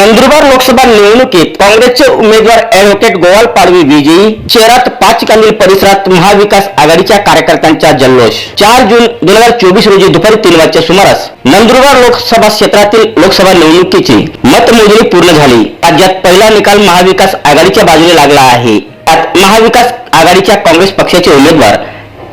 नंदुरबार लोकसभा निवडणुकीत काँग्रेसचे उमेदवार ऍडव्होकेट गोवाल पाडवी विजयी शहरात पाच कांदिल परिसरात महाविकास आघाडीच्या कार्यकर्त्यांचा जल्लोष. चार जून दोन हजार चोवीस रोजी दुपारी तीन वाजच्या सुमारास नंदुरबार लोकसभा क्षेत्रातील लोकसभा निवडणुकीची मतमोजणी पूर्ण झाली. राज्यात पहिला निकाल महाविकास आघाडीच्या बाजूने लागला आहे. त्यात महाविकास आघाडीच्या काँग्रेस पक्षाचे उमेदवार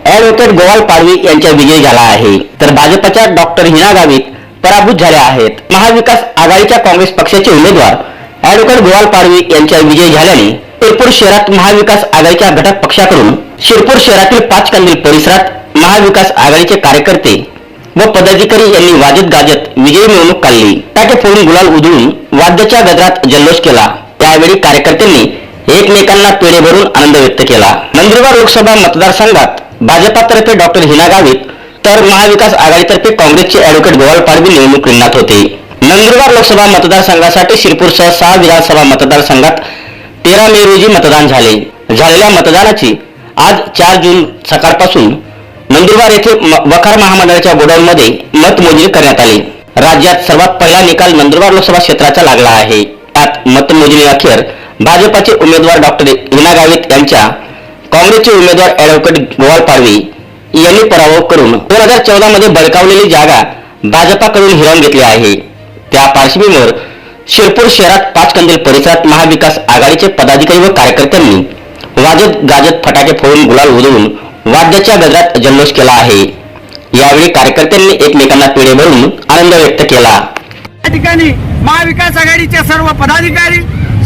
ऍडव्होकेट गोवाल पाडवी यांचा विजय झाला आहे. तर भाजपच्या डॉक्टर हिना गावित पराभूत झाल्या आहेत. महाविकास आघाडीच्या काँग्रेस पक्षाचे उमेदवार ऍडव्होकेट गोवाल पाडवी यांच्या विजय झाल्याने शिरपूर शहरात महाविकास आघाडीच्या घटक पक्षाकडून शिरपूर शहरातील पाच कंदील परिसरात महाविकास आघाडीचे कार्यकर्ते व पदाधिकारी यांनी वाजत गाजत विजयी मिरवणूक काढली. टाके फोडून गुलाल उधळून वाद्याच्या गजरात जल्लोष केला. त्यावेळी कार्यकर्त्यांनी एकमेकांना पेढे भरून आनंद व्यक्त केला. नंदुरबार लोकसभा मतदारसंघात भाजपातर्फे डॉक्टर हिना गावित तर महाविकास आघाडीतर्फे काँग्रेसचे अॅडव्होकेट गोवाल पाडवी निवडणूक रिंगणात होते. नंदुरबार लोकसभा मतदारसंघासाठी शिरपूरसह सहा विधानसभा मतदारसंघात तेरा मे रोजी मतदान झाले. झालेल्या मतदानाची आज चार जून सकाळपासून नंदुरबार येथे वखार महामंडळाच्या गोडाऊनमध्ये मतमोजणी करण्यात आली. राज्यात सर्वात पहिला निकाल नंदुरबार लोकसभा क्षेत्राचा लागला आहे. त्यात मतमोजणी अखेर भाजपाचे उमेदवार डॉक्टर हिना गावित यांच्या काँग्रेसचे उमेदवार अॅडव्होकेट गोवाल पाडवी यांनी पराभव करून दोन हजार चौदा मध्ये बळकावलेली जागा भाजपाकडून हिरावून घेतली आहे. त्या पार्श्वभूमीवर शिरपूर शहरात पाच कंदील परिसरात महाविकास आघाडीचे पदाधिकारी व कार्यकर्त्यांनी वाजत गाजत फटाके फोडून गुलाल उधळून वाद्याच्या गजरात जल्लोष केला आहे. यावेळी कार्यकर्त्यांनी एकमेकांना पिढे भरून आनंद व्यक्त केला. या ठिकाणी महाविकास आघाडीचे सर्व पदाधिकारी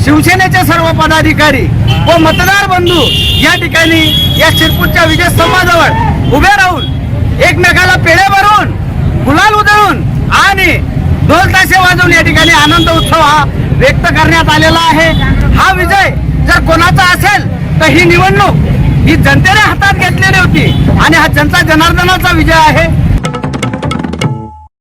शिवसेनेचे सर्व पदाधिकारी व मतदार बंधू या ठिकाणी या शिरपूरच्या विजय स्तंभाजवळ उभे राहून एकमेकाला पेढे भरून गुलाल उधळून आणि ढोल ताशे वाजवून या ठिकाणी आनंद उत्सव हा व्यक्त करण्यात आलेला आहे. हा विजय जर कोणाचा असेल तर ही निवडणूक ही जनतेने हातात घेतलेली होती आणि हा जनता जनार्दनाचा विजय आहे.